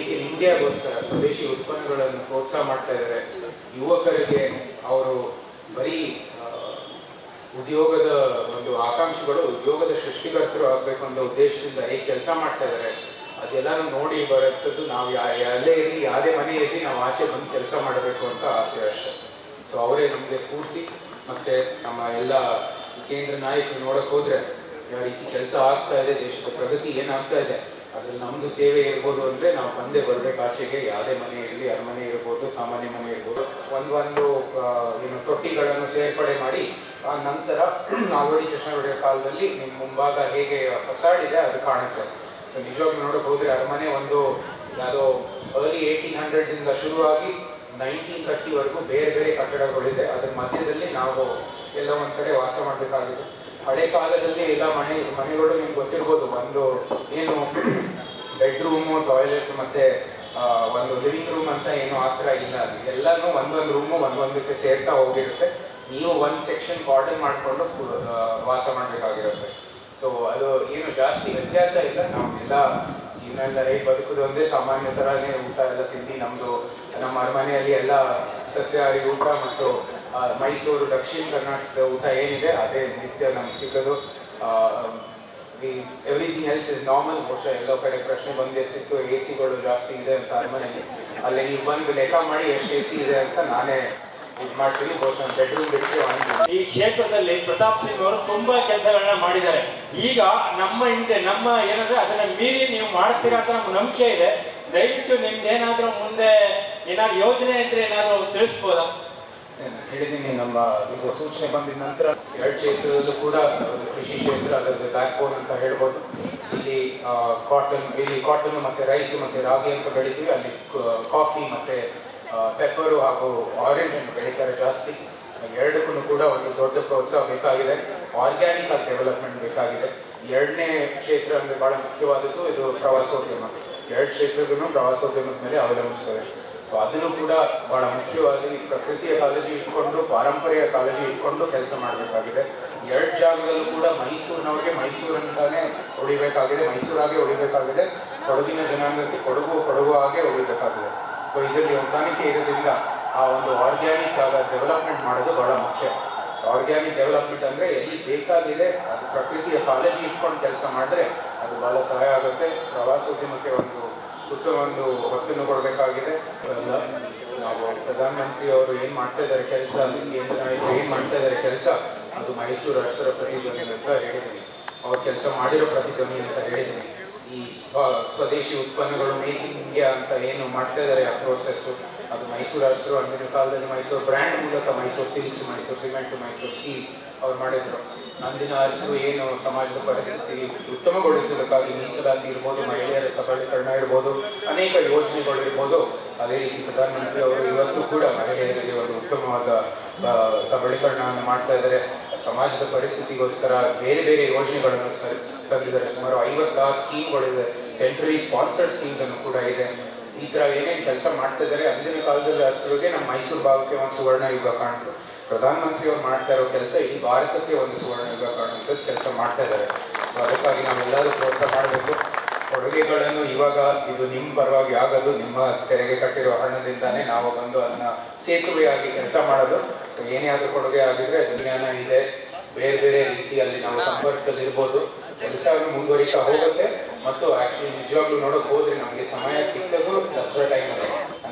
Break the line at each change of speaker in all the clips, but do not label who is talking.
ಇಂಡಿಯಾಗೋಸ್ಕರ ಸ್ವದೇಶಿ ಉತ್ಪನ್ನಗಳನ್ನು ಪ್ರೋತ್ಸಾಹ ಮಾಡ್ತಾ ಇದ್ದಾರೆ. ಯುವಕರಿಗೆ ಅವರು ಬರೀ ಉದ್ಯೋಗದ ಒಂದು ಆಕಾಂಕ್ಷಿಗಳು, ಉದ್ಯೋಗದ ಸೃಷ್ಟಿಕರ್ತರು ಆಗಬೇಕು ಅನ್ನೋ ಉದ್ದೇಶದಿಂದ ಹೇಗೆ ಕೆಲಸ ಮಾಡ್ತಾ ಇದ್ದಾರೆ. ಅದೆಲ್ಲನೂ ನೋಡಿ ಬರುತ್ತದ್ದು ನಾವು ಯಾ- ಎಲ್ಲೇ ಇರಲಿ, ಯಾವುದೇ ಮನೆ ಇರಲಿ, ನಾವು ಆಚೆ ಬಂದು ಕೆಲಸ ಮಾಡಬೇಕು ಅಂತ ಆಸೆ ಅಷ್ಟೆ. ಸೊ ಅವರೇ ನಮಗೆ ಸ್ಫೂರ್ತಿ, ಮತ್ತೆ ನಮ್ಮ ಎಲ್ಲ ಕೇಂದ್ರ ನಾಯಕರು ನೋಡಕ್ ಹೋದ್ರೆ ಯಾವ ರೀತಿ ಕೆಲಸ ಆಗ್ತಾ ಇದೆ, ದೇಶದ ಪ್ರಗತಿ ಏನಾಗ್ತಾ ಇದೆ, ಅದ್ರಲ್ಲಿ ನಮ್ದು ಸೇವೆ ಇರ್ಬೋದು ಅಂದ್ರೆ ನಾವು ಬಂದೆ ಬರ್ಬೇಕು, ಆಚೆಗೆ ಯಾವುದೇ ಮನೆ ಇರಲಿ ಅರಮನೆ ಇರ್ಬೋದು, ಸಾಮಾನ್ಯ ಮನೆ ಇರ್ಬೋದು ಒಂದೊಂದು ಒಂದು ಏನು ತೊಟ್ಟಿಗಳನ್ನು ಸೇರ್ಪಡೆ ಮಾಡಿ, ಆ ನಂತರ ನಾಲ್ವಡಿ ಕೃಷ್ಣ ಒಡೆಯ ಕಾಲದಲ್ಲಿ ನಿಮ್ಮ ಮುಂಭಾಗ ಹೇಗೆ ಹೊಸಾಡಿದೆ ಅದು ಕಾಣುತ್ತೆ. ಸೊ ನಿಜವಾಗ್ ನೋಡಕ್ ಅರಮನೆ ಒಂದು ಯಾವುದೋ ಅರ್ಲಿ ಏಯ್ಟೀನ್ ಹಂಡ್ರೆಡ್ಸ್ ಇಂದ ಶುರುವಾಗಿ ನೈನ್ಟೀನ್ ತರ್ಟಿವರೆಗೂ ಬೇರೆ ಬೇರೆ ಕಟ್ಟಡಗಳಿದೆ. ಅದ್ರ ಮಧ್ಯದಲ್ಲಿ ನಾವು ಎಲ್ಲ ಒಂದು ಕಡೆ ವಾಸ ಮಾಡಬೇಕಾಗಿದೆ. ಹಳೆ ಕಾಲದಲ್ಲಿ ಎಲ್ಲ ಮನೆ, ಮನೆಗಳು ನಿಮ್ಗೆ ಗೊತ್ತಿರ್ಬೋದು, ಒಂದು ಏನು ಬೆಡ್ರೂಮು ಟಾಯ್ಲೆಟ್ ಮತ್ತೆ ಒಂದು ಲಿವಿಂಗ್ ರೂಮ್ ಅಂತ ಏನು ಆ ಥರ ಇಲ್ಲ ಎಲ್ಲನೂ ಒಂದೊಂದು ರೂಮು ಒಂದೊಂದಕ್ಕೆ ಸೇರ್ತಾ ಹೋಗಿರುತ್ತೆ. ನೀವು ಒಂದು ಸೆಕ್ಷನ್ ಕಾರ್ಡನ್ ಮಾಡಿಕೊಂಡು ವಾಸ ಮಾಡಬೇಕಾಗಿರುತ್ತೆ. ಸೊ ಅದು ಏನು ಜಾಸ್ತಿ ವ್ಯತ್ಯಾಸ ಇಲ್ಲ. ನಾವು ಎಲ್ಲ ಜೀವನ ಎಲ್ಲ ಹೇಗೆ ಒಂದೇ ಸಾಮಾನ್ಯ ಥರನೇ ಊಟ ಎಲ್ಲ ತಿಂದು ನಮ್ಮದು ನಮ್ಮ ಅರಮನೆಯಲ್ಲಿ ಎಲ್ಲ ಸಸ್ಯಾಹಾರಿ ಊಟ ಮತ್ತು ಮೈಸೂರು, ದಕ್ಷಿಣ ಕರ್ನಾಟಕದ ಊಟ ಏನಿದೆ, ಅದೇ ನಿತ್ಯ ನಮ್ಗೆ ಸಿಗೋದು. ಎವ್ರಿಥಿಂಗ್ ಎಲ್ಸ್ ಇಸ್ ನಾರ್ಮಲ್ ಬಹುಶಃ ಎಲ್ಲೋ ಕಡೆ ಪ್ರಶ್ನೆ ಬಂದಿರ್ತಿತ್ತು ಎ ಸಿಗಳು ಜಾಸ್ತಿ ಇದೆ ಅಂತ ಅರಮನೆಯಲ್ಲಿ ಅಲ್ಲಿ ನೀವು ಬಂದು ಲೆಕ್ಕ ಮಾಡಿ ಎಷ್ಟು ಎ ಸಿ ಇದೆ ಅಂತ ನಾನೇ ಇದು ಮಾಡ್ತೀನಿ. ಬಹುಶಃ ಬೆಡ್ರೂಮ್ ಬಿಟ್ಟು
ಈ ಕ್ಷೇತ್ರದಲ್ಲಿ ಪ್ರತಾಪ್ ಸಿಂಗ್ ಅವರು ತುಂಬಾ ಕೆಲಸಗಳನ್ನ ಮಾಡಿದ್ದಾರೆ. ಈಗ ನಮ್ಮ ಹಿಂದೆ ನಮ್ಮ ಏನಂದ್ರೆ ಅದನ್ನ ಮೀರಿ ನೀವು ಮಾಡ್ತೀರಾ ಅಂತ ನಮ್ಗೆ ನಂಬಿಕೆ ಇದೆ. ದಯವಿಟ್ಟು ನಿಮ್ದು ಏನಾದರೂ ಮುಂದೆ ಏನಾದ್ರು ಯೋಜನೆ ಇದ್ರೆ ಏನಾದ್ರು ತಿಳಿಸ್ಬೋದಾ?
ಹೇಳಿದ್ದೀನಿ ನಮ್ಮ ಈಗ ಸೂಚನೆ ಬಂದಿದ ನಂತರ ಎರಡು ಕ್ಷೇತ್ರದಲ್ಲೂ ಕೂಡ ಕೃಷಿ ಕ್ಷೇತ್ರ ಅದರ ಬ್ಯಾಕ್ ಬೋನ್ ಅಂತ ಹೇಳ್ಬೋದು. ಇಲ್ಲಿ ಕಾಟನ್ ಇಲ್ಲಿ ಕಾಟನ್ ಮತ್ತು ರೈಸ್ ಮತ್ತು ರಾಗಿ ಅಂತ ಬೆಳಿತೀವಿ. ಅಲ್ಲಿ ಕಾಫಿ ಮತ್ತು ಪೆಪ್ಪರು ಹಾಗೂ ಆರೆಂಜ್ ಅಂತ ಬೆಳೀತಾರೆ ಜಾಸ್ತಿ. ಎರಡಕ್ಕೂ ಕೂಡ ಒಂದು ದೊಡ್ಡ ಪ್ರೋತ್ಸಾಹ ಬೇಕಾಗಿದೆ. ಆರ್ಗ್ಯಾನಿಕ್ ಆಗಿ ಡೆವಲಪ್ಮೆಂಟ್ ಬೇಕಾಗಿದೆ. ಎರಡನೇ ಕ್ಷೇತ್ರ ಅಂದರೆ ಭಾಳ ಮುಖ್ಯವಾದದ್ದು ಇದು ಪ್ರವಾಸೋದ್ಯಮ. ಎರಡು ಕ್ಷೇತ್ರದೂ ಪ್ರವಾಸೋದ್ಯಮದ ಮೇಲೆ ಅವಲಂಬಿಸ್ತದೆ ಸೊ ಅದನ್ನು ಕೂಡ ಬಹಳ ಮುಖ್ಯವಾಗಿ ಪ್ರಕೃತಿಯ ಕಾಳಜಿ ಇಟ್ಕೊಂಡು, ಪಾರಂಪರ್ಯ ಕಾಳಜಿ ಇಟ್ಕೊಂಡು ಕೆಲಸ ಮಾಡಬೇಕಾಗಿದೆ. ಎರಡು ಜಾಗದಲ್ಲೂ ಕೂಡ ಮೈಸೂರಿನವರಿಗೆ ಮೈಸೂರಂತಾನೆ ಉಳಿಬೇಕಾಗಿದೆ, ಮೈಸೂರಾಗೆ ಉಳಿಬೇಕಾಗಿದೆ. ಕೊಡಗಿನ ಜನಾಂಗಕ್ಕೆ ಕೊಡಗು ಕೊಡಗು ಹಾಗೆ ಉಳಿಬೇಕಾಗಿದೆ. ಸೊ ಇದರಲ್ಲಿ ಹೊಂದಾಣಿಕೆ ಇರೋದ್ರಿಂದ ಆ ಒಂದು ಆರ್ಗ್ಯಾನಿಕ್ ಆದ ಡೆವಲಪ್ಮೆಂಟ್ ಮಾಡೋದು ಬಹಳ ಮುಖ್ಯ. ಆರ್ಗ್ಯಾನಿಕ್ ಡೆವಲಪ್ಮೆಂಟ್ ಅಂದರೆ ಎಲ್ಲಿ ಬೇಕಾಗಿದೆ, ಅದು ಪ್ರಕೃತಿಯ ಕಾಳಜಿ ಇಟ್ಕೊಂಡು ಕೆಲಸ ಮಾಡಿದ್ರೆ ಅದು ಬಹಳ ಸಹಾಯ ಆಗುತ್ತೆ. ಪ್ರವಾಸೋದ್ಯಮಕ್ಕೆ ಒಂದು ಉತ್ತಮ ಒಂದು ಒತ್ತನ್ನು ಕೊಡಬೇಕಾಗಿದೆ ನಾವು ಪ್ರಧಾನಮಂತ್ರಿ ಅವರು ಏನು ಮಾಡ್ತಾ ಇದ್ದಾರೆ ಕೆಲಸ, ಕೇಂದ್ರ ನಾಯಕರು ಏನು ಮಾಡ್ತಾ ಇದ್ದಾರೆ ಕೆಲಸ, ಅದು ಮೈಸೂರು ಅರಸರ ಪ್ರತಿಧ್ವನಿ ಅಂತ ಹೇಳಿದ್ದೀನಿ. ಅವ್ರ ಕೆಲಸ ಮಾಡಿರೋ ಪ್ರತಿಧ್ವನಿ ಅಂತ ಹೇಳಿದ್ದೀನಿ. ಈ ಸ್ವ- ಸ್ವದೇಶಿ ಉತ್ಪನ್ನಗಳು ಮೇಕ್ ಇನ್ ಇಂಡಿಯಾ ಅಂತ ಏನು ಮಾಡ್ತಾ ಇದ್ದಾರೆ ಆ ಪ್ರೋಸೆಸ್ ಅದು ಮೈಸೂರು ಹಸಿರು, ಅಂದಿನ ಕಾಲದಲ್ಲಿ ಮೈಸೂರು ಬ್ರ್ಯಾಂಡ್ ಮೂಲಕ Mysuru silks Mysuru cement Mysuru steel ಅವ್ರು ಮಾಡಿದ್ರು. ಅಂದಿನ ಅರಸರು ಏನು ಸಮಾಜದ ಪರಿಸ್ಥಿತಿ ಉತ್ತಮಗೊಳಿಸೋದಕ್ಕಾಗಿ ಮೀಸಲಾತಿ ಇರ್ಬೋದು, ಮಹಿಳೆಯರ ಸಬಲೀಕರಣ ಇರ್ಬೋದು, ಅನೇಕ ಯೋಜನೆಗಳು ಇರ್ಬೋದು. ಅದೇ ರೀತಿ ಪ್ರಧಾನಮಂತ್ರಿ ಅವರು ಇವತ್ತು ಕೂಡ ಮಹಿಳೆಯರಿಗೆ ಒಂದು ಉತ್ತಮವಾದ ಸಬಲೀಕರಣವನ್ನು ಮಾಡ್ತಾ ಇದ್ದಾರೆ. ಸಮಾಜದ ಪರಿಸ್ಥಿತಿಗೋಸ್ಕರ ಬೇರೆ ಬೇರೆ ಯೋಜನೆಗಳನ್ನು ತಂದಿದ್ದಾರೆ. ಸುಮಾರು ಐವತ್ತಾರು ಸ್ಕೀಮ್ಗಳಿದೆ ಸೆಂಟ್ರಲಿ ಸ್ಪಾನ್ಸರ್ಡ್ ಸ್ಕೀಮ್ಸ್ ಅನ್ನು ಕೂಡ ಇದೆ. ಈ ಥರ ಏನೇನು ಕೆಲಸ ಮಾಡ್ತಾ ಇದ್ದಾರೆ ಅಂದಿನ ಕಾಲದಲ್ಲಿ ಅಷ್ಟರಿಗೆ ನಮ್ಮ ಮೈಸೂರು ಭಾಗಕ್ಕೆ ಒಂದು ಸುವರ್ಣ ಯುಗ ಕಾಣ್ತು. ಪ್ರಧಾನಮಂತ್ರಿ ಅವ್ರು ಮಾಡ್ತಾ ಇರೋ ಕೆಲಸ ಈ ಭಾರತಕ್ಕೆ ಒಂದು ಸುವರ್ಣ ಯುಗ ಕಾಣುವಂಥದ್ದು ಕೆಲಸ ಮಾಡ್ತಾ ಇದ್ದಾರೆ ಸೊ ಅದಕ್ಕಾಗಿ ನಾವೆಲ್ಲರೂ ಪ್ರೋತ್ಸಾಹ ಮಾಡಬೇಕು. ಕೊಡುಗೆಗಳನ್ನು ಇವಾಗ ಇದು ನಿಮ್ಮ ಪರವಾಗಿ ಆಗೋದು, ನಿಮ್ಮ ತೆರೆಗೆ ಕಟ್ಟಿರೋ ಹಣದಿಂದಾನೇ ನಾವು ಬಂದು ಅದನ್ನ ಸೇತುವೆಯಾಗಿ ಕೆಲಸ ಮಾಡೋದು. ಸೊ ಏನೇ ಆದರೂ ಕೊಡುಗೆ ಆಗಿದ್ರೆ ಜ್ಞಾನ ಇದೆ. ಬೇರೆ ಬೇರೆ ರೀತಿಯಲ್ಲಿ ನಾವು ಸಂಪರ್ಕದಲ್ಲಿ ಇರ್ಬೋದು ಕೆಲಸ ಮುಂದುವರಿತಾ ಹೋಗುತ್ತೆ. ಮತ್ತು ಆಕ್ಚುಲಿ ನಿಜವಾಗ್ಲೂ ನೋಡಕ್ ಹೋದ್ರೆ ನಮಗೆ ಸಮಯ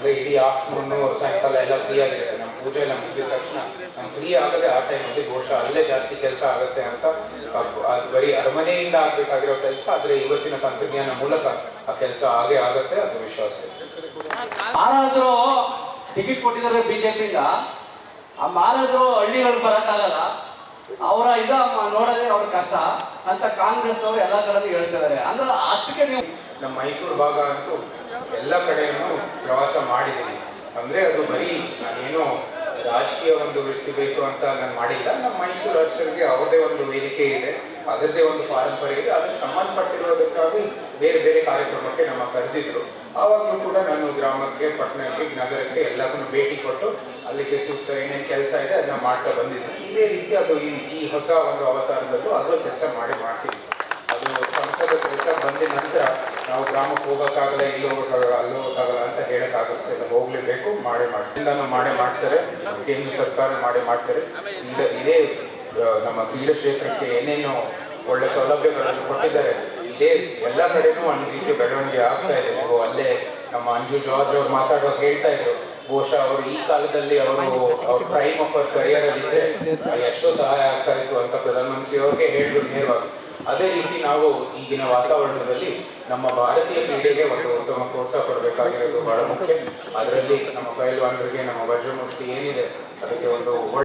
ಅಂದ್ರೆ ಇಡೀ ಆಫ್ಟರ್ನೂನ್ ಸಾಯಂಕಾಲ ಎಲ್ಲ ಫ್ರೀ ಆಗಿರುತ್ತೆ. ನಮ್ಮ ಪೂಜೆ ಎಲ್ಲ ಮುಗಿದ ತಕ್ಷಣ ನಮ್ಗೆ ಫ್ರೀ ಆಗದೆ ಆ ಟೈಮಲ್ಲಿ ಬಹುಶಃ ಅಲ್ಲೇ ಜಾಸ್ತಿ ಕೆಲಸ ಆಗುತ್ತೆ ಅಂತ ಅದ್- ಬರೀ ಅರಮನೆಯಿಂದ ಆಗ್ಬೇಕಾಗಿರೋ ಕೆಲಸ, ಆದ್ರೆ ಇವತ್ತಿನ ತಂತ್ರಜ್ಞಾನ ಮೂಲಕ ಆ ಕೆಲಸ ಆಗೇ ಆಗುತ್ತೆ ಅದು ವಿಶ್ವಾಸ.
ಮಹಾರಾಜರು ಟಿಕೆಟ್ ಕೊಟ್ಟಿದ್ದಾರೆ ಬಿಜೆಪಿಯಿಂದ ಆ ಮಹಾರಾಜರು ಹಳ್ಳಿಗಳು ಬರಕ್ಕಾಗಲ್ಲ. ಅವರ ಇದ ನೋಡದೆ ಅವ್ರ ಕಷ್ಟ ಅಂತ ಕಾಂಗ್ರೆಸ್ ಅವರು ಎಲ್ಲ ಕಡೆ ಹೇಳ್ತಿದ್ದಾರೆ. ಅಂದ್ರೆ ಅದಕ್ಕೆ ನೀವು
ನಮ್ಮ ಮೈಸೂರು ಭಾಗ ಅಂತೂ ಎಲ್ಲ ಕಡೆಯೂ ಪ್ರವಾಸ ಮಾಡಿದ್ದೀನಿ. ಅಂದ್ರೆ ಅದು ಬರೀ ನಾನೇನು ರಾಜಕೀಯ ಒಂದು ವೃತ್ತಿ ಬೇಕು ಅಂತ ನಾನು ಮಾಡಿಲ್ಲ. ನಮ್ಮ ಮೈಸೂರು ಅರಸರಿಗೆ ಅವ್ರದೇ ಒಂದು ವೇದಿಕೆ ಇದೆ ಅದರದೇ ಒಂದು ಪಾರಂಪರ್ಯ ಇದೆ. ಅದಕ್ಕೆ ಸಂಬಂಧಪಟ್ಟಿರೋದಕ್ಕಾಗಿ ಬೇರೆ ಬೇರೆ ಕಾರ್ಯಕ್ರಮಕ್ಕೆ ನಮ್ಮ ಕರೆದಿದ್ರು. ಆವಾಗಲೂ ಕೂಡ ನಾನು ಗ್ರಾಮಕ್ಕೆ, ಪಟ್ಟಣಕ್ಕೆ, ನಗರಕ್ಕೆ ಎಲ್ಲಕ್ಕೂ ಭೇಟಿ ಕೊಟ್ಟು ಅಲ್ಲಿಗೆ ಸೂಕ್ತ ಏನೇನು ಕೆಲಸ ಇದೆ ಅದನ್ನ ಮಾಡ್ತಾ ಬಂದಿದ್ದೀನಿ ಇದೇ ರೀತಿ ಅದು ಈ ಹೊಸ ಒಂದು ಅವತಾರದಲ್ಲೂ ಅದು ಕೆಲಸ ಮಾಡಿ ಮಾಡ್ತೀವಿ. ಅದು ಸಂಸದ ಕೆಲಸ ಬಂದ ನಂತರ ನಾವು ಗ್ರಾಮಕ್ಕೆ ಹೋಗೋಕ್ಕಾಗಲ್ಲ, ಇಲ್ಲಿ ಹೋಗೋಕ್ಕಾಗಲ್ಲ, ಅಲ್ಲಿ ಹೋಗೋಕ್ಕಾಗಲ್ಲ ಅಂತ ಹೇಳೋಕ್ಕಾಗುತ್ತೆ. ಇಲ್ಲ ಹೋಗಲೇಬೇಕು, ಮಾಡಿ ಮಾಡ್ತಾರೆ ಮಾಡೇ ಮಾಡ್ತಾರೆ. ಕೇಂದ್ರ ಸರ್ಕಾರ ಮಾಡಿ ಮಾಡ್ತಾರೆ. ಈಗ ಇದೇ ನಮ್ಮ ಕ್ರೀಡಾ ಕ್ಷೇತ್ರಕ್ಕೆ ಏನೇನು ಒಳ್ಳೆ ಸೌಲಭ್ಯಗಳನ್ನು ಕೊಟ್ಟಿದ್ದಾರೆ. ಇದೇ ಎಲ್ಲ ಕಡೆನೂ ಒಂದು ರೀತಿ ಬೆಳವಣಿಗೆ ಆಗ್ತಾ ಇದೆ. ನೀವು ಅಲ್ಲೇ ನಮ್ಮ ಅಂಜು ಜಾರ್ಜ್ ಅವ್ರು ಮಾತಾಡುವಾಗ ಹೇಳ್ತಾ ಇದ್ರು ಬಹುಶಃ ಅವರು ಈ ಕಾಲದಲ್ಲಿ ಅವರು ಅವ್ರ ಪ್ರೈಮ್ ಆಫ್ ಅವರ್ ಕರಿಯರ್ ಅಲ್ಲಿ ಇದ್ರೆ ಎಷ್ಟೋ ಸಹಾಯ ಆಗ್ತಾ ಇತ್ತು ಅಂತ ಪ್ರಧಾನಮಂತ್ರಿ ಅವ್ರಿಗೆ ಹೇಳಿದ್ರು ನೇರವಾಗಿ. ಅದೇ ರೀತಿ ನಾವು ಈಗಿನ ವಾತಾವರಣದಲ್ಲಿ ನಮ್ಮ ಭಾರತೀಯ ಕ್ರೀಡೆಗೆ ಒಂದು ಉತ್ತಮ ಪ್ರೋತ್ಸಾಹ ಕೊಡಬೇಕಾಗಿರೋದು ಬಹಳ ಮುಖ್ಯ. ಅದರಲ್ಲಿ ನಮ್ಮ ಪೈಲ್ವಾನರಿಗೆ, ನಮ್ಮ ವಜ್ರಮುಷ್ಟಿ ಏನಿದೆ, ಅದಕ್ಕೆ ಒಂದು